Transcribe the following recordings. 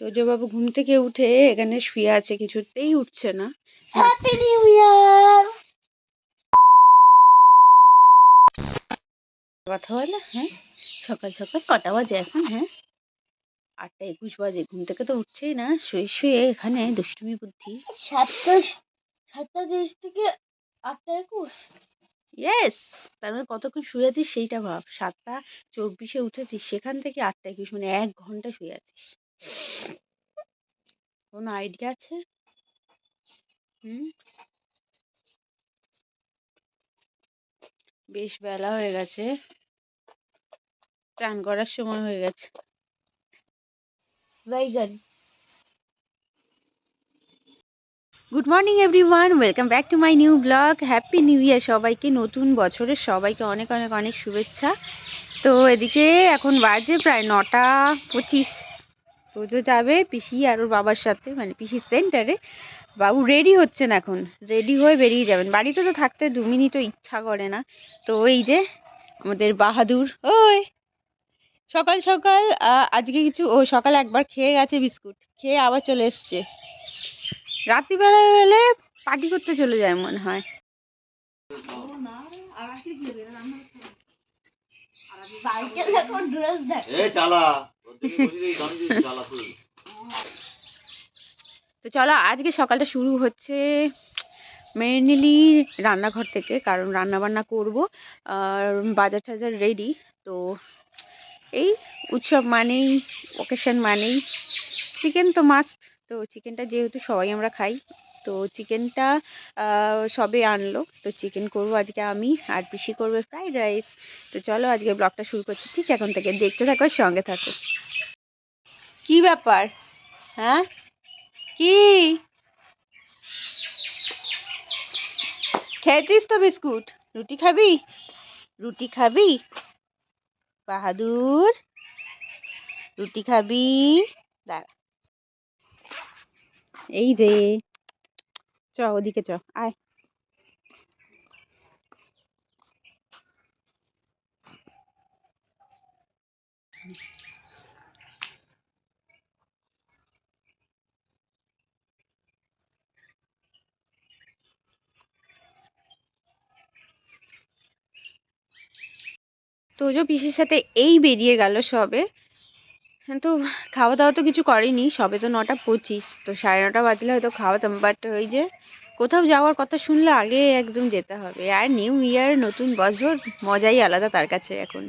তোজবাবু ঘুম থেকে উঠে এখানে শুয়ে আছে কিছুতেই উঠছে না। হ্যাপি নিউ ইয়ার কথা বলে হ্যাঁ? সকাল সকাল কটা বাজে এখন হ্যাঁ? আটটা একুশ বাজে ঘুম থেকে তো উঠছেই না শুয়ে শুয়ে এখানে দুষ্টুমি বুদ্ধি। সাতটা সাতটা তিরিশ থেকে আটটা একুশ? ইয়েস তার মানে কতক্ষণ শুয়ে আছিস সেইটা ভাব। সাতটা চব্বিশে উঠেছিস সেখান থেকে আটটা একুশ মানে এক ঘণ্টা শুয়ে আছিস। কোনো আইডিয়া আছে? বেশ বেলা হয়ে গেছে। চান করার সময় হয়ে গেছে। Good morning everyone welcome back to my new blog happy new year সবাইকে, নতুন বছরের সবাইকে অনেক অনেক অনেক শুভেচ্ছা। তো এদিকে এখন বাজে প্রায় নটা পঁচিশ। তোজো যাবে পিসি আর ওর বাবার সাথে মানে পিসির সেন্টারে। বাবু রেডি হচ্ছেন এখন রেডি হয়ে বেরিয়ে যাবেন। বাড়িতে তো থাকতে দু মিনিটও ইচ্ছা করে না। তো এই যে আমাদের বাহাদুর ওই! সকাল সকাল আজকে কিছু ও সকাল একবার খেয়ে গেছে বিস্কুট খেয়ে আবার চলে এসছে। রাত্রিবেলা হলে পার্টি করতে চলে যায় মনে হয়। সাইকেল এখন ড্রেস দেখ। এ চালা! তো চলো, আজকে সকালটা শুরু হচ্ছে মেনলি রান্নাঘর থেকে, কারণ রান্না বান্না করব, আর বাজার টাজার রেডি তো এই উৎসব মানেই ওকেশন মানেই চিকেন তো মাস্ট তো চিকেনটা যেহেতু সবাই আমরা খাই তো চিকেনটা সবে আনলো। তো চিকেন করব আজকে আমি, আর পিসি করবে ফ্রাইড রাইস। তো চলো আজকে ব্লগটা শুরু করছি ঠিক এখন থেকে। দেখতে থাকো সঙ্গে থাকো। কি ব্যাপার? হ্যাঁ? কি? খেয়েছিস তো বিস্কুট? রুটি খাবি? রুটি খাবি? বাহাদুর? রুটি খাবি? দাঁড়া। এই যে চ ওদিকে চ আয়। তোজো পিসির সাথে এই বেরিয়ে গেল সবে। তো খাওয়া দাওয়া তো কিছু করেনি, সবে তো নটা পঁচিশ, তো সাড়ে নটা বাজলে হয়তো খাওয়াতাম বাট ওই যে কোথাও যাওয়ার কথা শুনলে আগে একদম যেতে হবে। আর নিউ ইয়ার নতুন বছর, মজাই আলাদা তার কাছে এখন।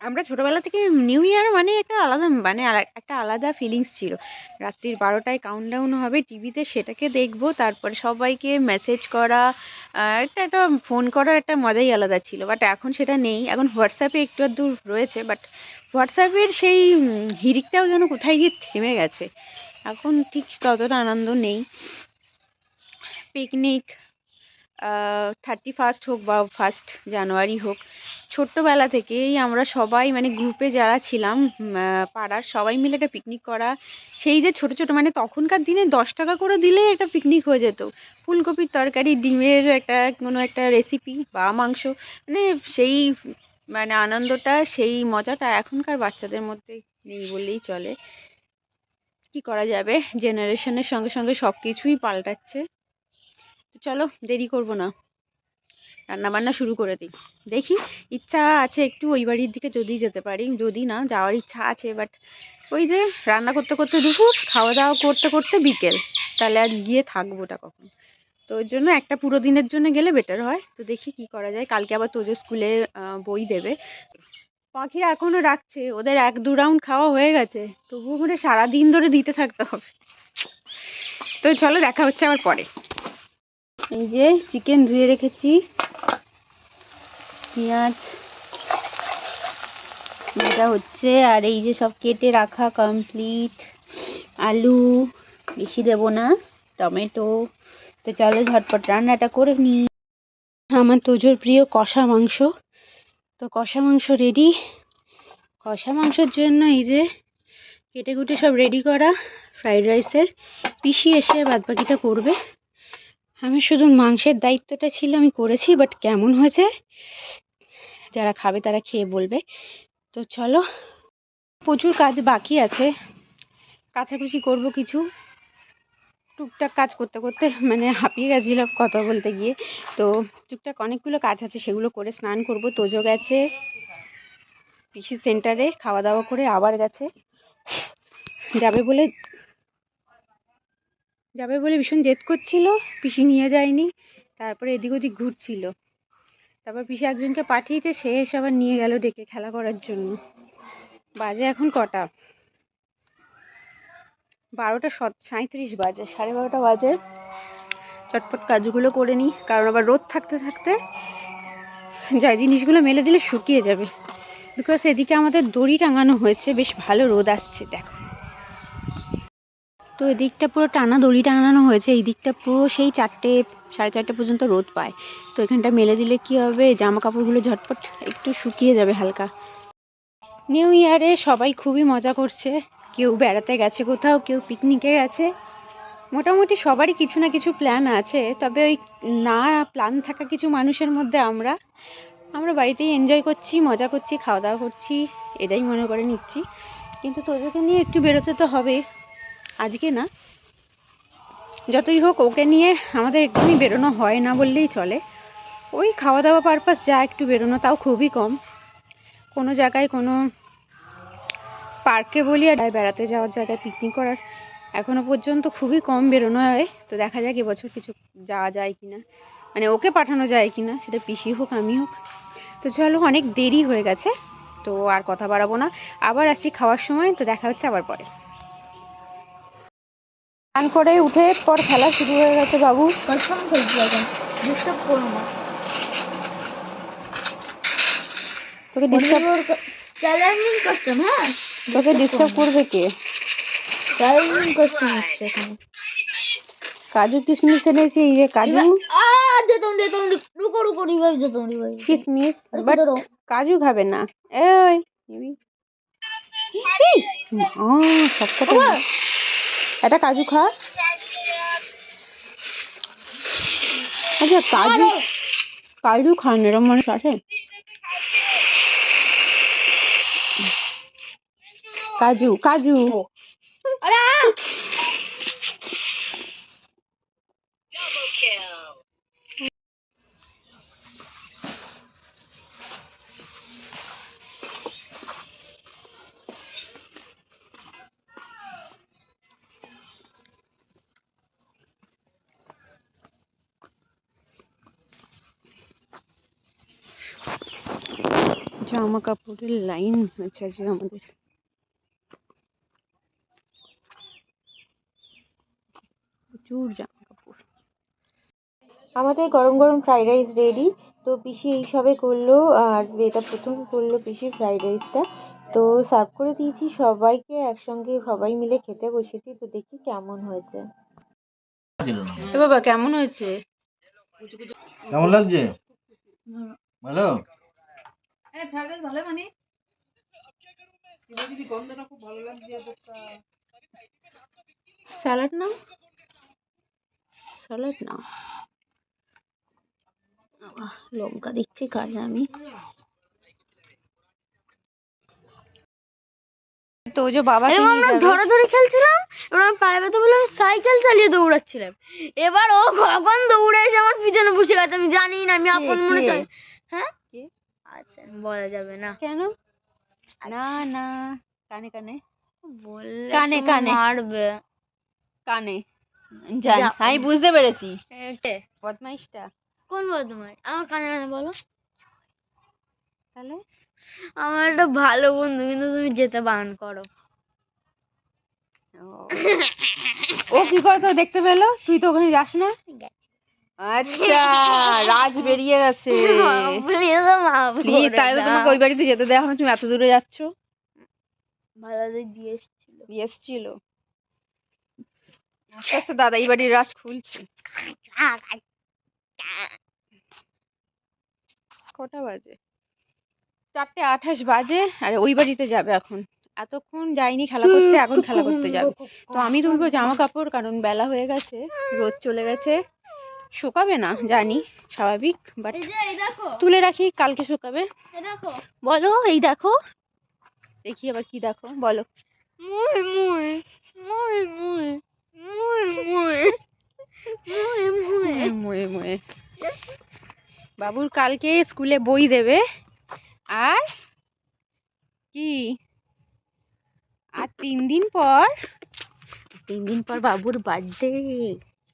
আমরা ছোটোবেলা থেকে নিউ ইয়ার মানে একটা আলাদা মানে একটা আলাদা ফিলিংস ছিল। রাত্রির বারোটায় কাউন্টডাউন হবে টিভিতে সেটাকে দেখব, তারপরে সবাইকে মেসেজ করা একটা একটা ফোন করার একটা মজাই আলাদা ছিল। বাট এখন সেটা নেই। এখন হোয়াটসঅ্যাপে একটু আধটু রয়েছে বাট হোয়াটসঅ্যাপের সেই হিরিকটাও যেন কোথায় গিয়ে থেমে গেছে। এখন ঠিক ততটা আনন্দ নেই। পিকনিক থার্টি ফার্স্ট হোক বা ফার্স্ট জানুয়ারি হোক, ছোট্টবেলা থেকেই আমরা সবাই মানে গ্রুপে যারা ছিলাম পাড়ার সবাই মিলে একটা পিকনিক করা। সেই যে ছোট ছোট মানে তখনকার দিনে দশ টাকা করে দিলেই একটা পিকনিক হয়ে যেত। ফুলকপির তরকারি, ডিমের একটা কোনো একটা রেসিপি বা মাংস মানে সেই মানে আনন্দটা, সেই মজাটা এখনকার বাচ্চাদের মধ্যে নেই বললেই চলে। কি করা যাবে? জেনারেশনের সঙ্গে সঙ্গে সব কিছুই পাল্টাচ্ছে। তো চলো, দেরি করব না। রান্না বান্না শুরু করে দিই। দেখি, ইচ্ছা আছে একটু ওই বাড়ির দিকে যদি যেতে পারি। যদি না, যাওয়ার ইচ্ছা আছে বাট ওই যে রান্না করতে করতে দুপুর, খাওয়া দাওয়া করতে করতে বিকেল। তাহলে আর গিয়ে থাকবোটা কখন? তো ওই জন্য একটা পুরো দিনের জন্য গেলে বেটার হয়। তো দেখি কি করা যায়। কালকে আবার তোজো স্কুলে বই দেবে। পাখিরা এখনও রাখছে ওদের এক দু রাউন্ড খাওয়া হয়ে গেছে। তবুও করে সারাদিন ধরে দিতে থাকতে হবে। তো চলো, দেখা হচ্ছে আবার পরে। এই যে চিকেন ধুয়ে রেখেছি। পেঁয়াজ এটা হচ্ছে, আর এই যে সব কেটে রাখা কমপ্লিট আলু, বেশি দেবো না, টমেটো। তো চলো ঝটপট রান্নাটা করে নিই আমার তোজোর প্রিয় কষা মাংস। তো কষা মাংস রেডি কষা মাংসের জন্য এই যে কেটে কুটে সব রেডি করা ফ্রাইড রাইসের পিসি এসে বাদবাকিটা করবে। আমি শুধু মাংসের দায়িত্বটা ছিল আমি করেছি বাট কেমন হয়েছে? যারা খাবে তারা খেয়ে বলবে। তো চলো, প্রচুর কাজ বাকি আছে। কাছাকুচি করব কিছু। টুকটাক কাজ করতে করতে মানে হাঁপিয়ে গেছিলাম কথা বলতে গিয়ে। তো টুকটাক অনেকগুলো কাজ আছে, সেগুলো করে স্নান করব। তোজো গেছে পিসি সেন্টারে খাওয়া দাওয়া করে আবার গেছে। যাবে বলে যাবে বলে ভীষণ জেদ করছিল, পিসি নিয়ে যায়নি, তারপরে এদিক ওদিক ঘুরছিল। তারপর পিসি একজনকে পাঠিয়েছে, সে এসে আবার নিয়ে গেল ডেকে খেলা করার জন্য। বাজে এখন কটা? বারোটা সত- সাঁইত্রিশ বাজে, সাড়ে বারোটা বাজে। চটপট কাজগুলো করে নিই, কারণ আবার রোদ থাকতে থাকতে যা জিনিসগুলো মেলে দিলে শুকিয়ে যাবে। বিকজ এদিকে আমাদের দড়ি টাঙানো হয়েছে, বেশ ভালো রোদ আসছে, দেখো। তো এদিকটা পুরো টানা দড়ি টানানো হয়েছে এই দিকটা পুরো সেই চারটে, সাড়ে চারটে পর্যন্ত রোদ পায়। তো এখানটা মেলে দিলে কি হবে? জামা কাপড়গুলো ঝটপট একটু শুকিয়ে যাবে হালকা। নিউ ইয়ারে সবাই খুবই মজা করছে। কেউ বেড়াতে গেছে কোথাও, কেউ পিকনিকে গেছে। মোটামুটি সবারই কিছু না কিছু প্ল্যান আছে, তবে ওই না প্ল্যান থাকা কিছু মানুষের মধ্যে আমরা আমরা বাড়িতেই এনজয় করছি, মজা করছি, খাওয়া দাওয়া করছি, এটাই মনে করে নিচ্ছি। কিন্তু তোদেরকে নিয়ে একটু বেরোতে তো হবে আজকে না, যতই হোক ওকে নিয়ে আমাদের একদমই বেরোনো হয় না বললেই চলে। ওই খাওয়া দাওয়া পারপাস যা একটু বেরোনো, তাও খুবই কম। কোনো জায়গায়, কোনো পার্কে বলি আর বেড়াতে যাওয়ার জায়গায় পিকনিক করার, এখনও পর্যন্ত খুবই কম বেরোনো হয়। তো দেখা যাক এবছর কিছু যাওয়া যায় কি না মানে ওকে পাঠানো যায় কি না সেটা পিসি হোক, আমি হোক। তো চলো, অনেক দেরি হয়ে গেছে, তো আর কথা বাড়াবো না। আবার আসছি খাওয়ার সময়, তো দেখা হচ্ছে আবার পরে। স্নান করে উঠে পর খেলা শুরু হয়ে গেছে বাবু। কসম খেলছি এখন ডিস্টার্ব করো না। তোকে ডিস্টার্ব চ্যালেঞ্জিং হ্যাঁ? তোকে ডিস্টার্ব করবে কে? চ্যালেঞ্জিং হচ্ছে এখানে। কাজু কিশমিশ এনেছি এই যে কাজু। দেতাম রুকো রুকো রিভাইভ দেতাম রিভাইভ কিশমিশ বাট কাজু খাবে না। এই নিবি? ই! একটা কাজু খা। আচ্ছা কাজু কাজু খান এরম মানুষ আছে? কাজু কাজু। জামা কাপড়ের লাইন হয়েছে আজকে আমাদের। প্রচুর জামা কাপড়। আমাদের গরম গরম ফ্রাইড রাইস রেডি তো পিসি এইসবে করল আর এটা প্রথম করল পিসি ফ্রাইড রাইসটা তো সার্ভ করে দিয়েছি সবাইকে একসঙ্গে সবাই মিলে খেতে বসেছি তো দেখি কেমন হয়েছে। এ বাবা কেমন হয়েছে? কেমন লাগছে? ভালো? স্যালাড নাও। স্যালাড আহ, লঙ্কা দিচ্ছি কাজে আমি। তো ওই যে বাবাকে আমরা যাবে। ধরাধরি খেলছিলাম এবার আমি পায়ে ব্যথা বলে আমি সাইকেল চালিয়ে দৌড়াচ্ছিলাম। এবার ও কখন দৌড়ে এসে আমার পিছনে বসে গেছে আমি জানি না আমি আপন মনে চাই। হ্যাঁ? আচ্ছা বলা যাবে না। কেন? না না কানে কানে। বললে কানে, কানে। মারবে। কানে। জান আমি বুঝতে পেরেছি। বদমাইশটা। কোন বদমাই আমার কানে কানে বলো। তাহলে? আমার একটা ভালো বন্ধু কিন্তু তুমি যেতে বারণ করো। ও। ও কি করে তো দেখতে পেল? তুই তো ওখানে যাস না। আচ্ছা রাজ বেরিয়ে গেছে। প্লিজ তাই তো তোমাকে ওই বাড়িতে যেতে দেওয়া তুমি এত দূরে যাচ্ছ। ভালো দিয়ে এসেছিল। দিয়ে এসছিল। আস্তে আস্তে দাদা এই বাড়ির রাজ খুলছে। কটা বাজে? চারটে আঠাশ বাজে আর ওই বাড়িতে যাবে এখন। এতক্ষণ যাইনি খেলা করতে এখন খেলা করতে যাবে। তো আমি তুলবো জামা কাপড় কারণ বেলা হয়ে গেছে রোদ চলে গেছে। শুকাবে না জানি স্বাভাবিক বাট তুলে রাখি কালকে শুকাবে। বলো এই দেখো। দেখি আবার কি দেখো বলো। বাবুর কালকে স্কুলে বই দেবে। আর কি? আর তিন দিন পর তিন দিন পর বাবুর বার্থডে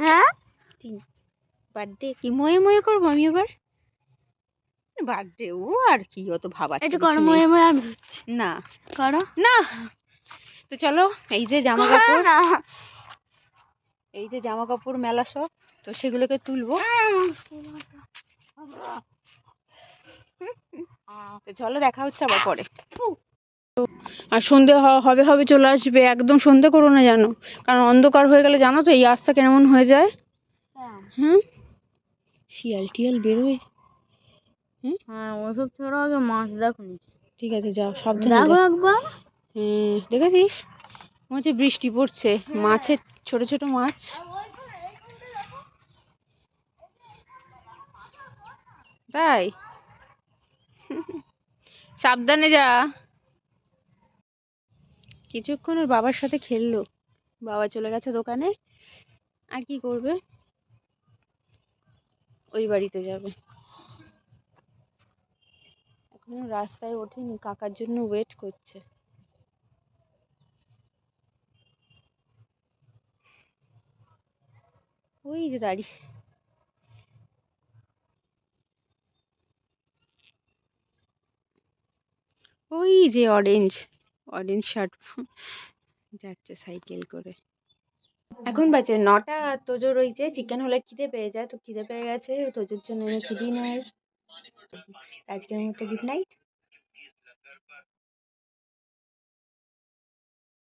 হ্যাঁ? বার্থডে কি? ময়ে ময়ে করব আমি এবার? বার্থডে ও আর কি অত ভাবা একটু করো ময়ে মুয়ে আমি না। করো। না। তো চলো এই যে জামা কাপড়। এই যে জামা কাপড় মেলা সব তো সেগুলোকে তুলবো। তো চলো দেখা হচ্ছে আবার পরে। আর সন্ধে হবে হবে চলে আসবে। একদম সন্ধে করো না জানো। কারণ অন্ধকার হয়ে গেলে জানো তো এই রাস্তা কেমন হয়ে যায়। হুম? শিয়াল টিয়াল বেরোয়। হ্যাঁ ওইসব ছোড়ো আগে মাছ দেখো নিচে ঠিক আছে যাও সাবধানে দেখো একবার। হ্যাঁ দেখেছিস? মনে হচ্ছে বৃষ্টি পড়ছে। মাছের ছোট ছোট মাছ। তাই? সাবধানে যা। কিছুক্ষণ ওর বাবার সাথে খেললো। বাবা চলে গেছে দোকানে। আর কি করবে? ওই বাড়িতে যাবে। এখনও রাস্তায় ওঠেনি, কাকার জন্য ওয়েট করছে। ওই যে দাঁড়িয়ে ওই যে অরেঞ্জ অরেঞ্জ শার্ট যাচ্ছে সাইকেল করে। এখন বাজে নটা আর তোজোর ওই যে চিকেন হলে খিদে পেয়ে যায়, তো খিদে পেয়ে গেছে তোজোর জন্য এনেছি আজকের মতো গুড নাইট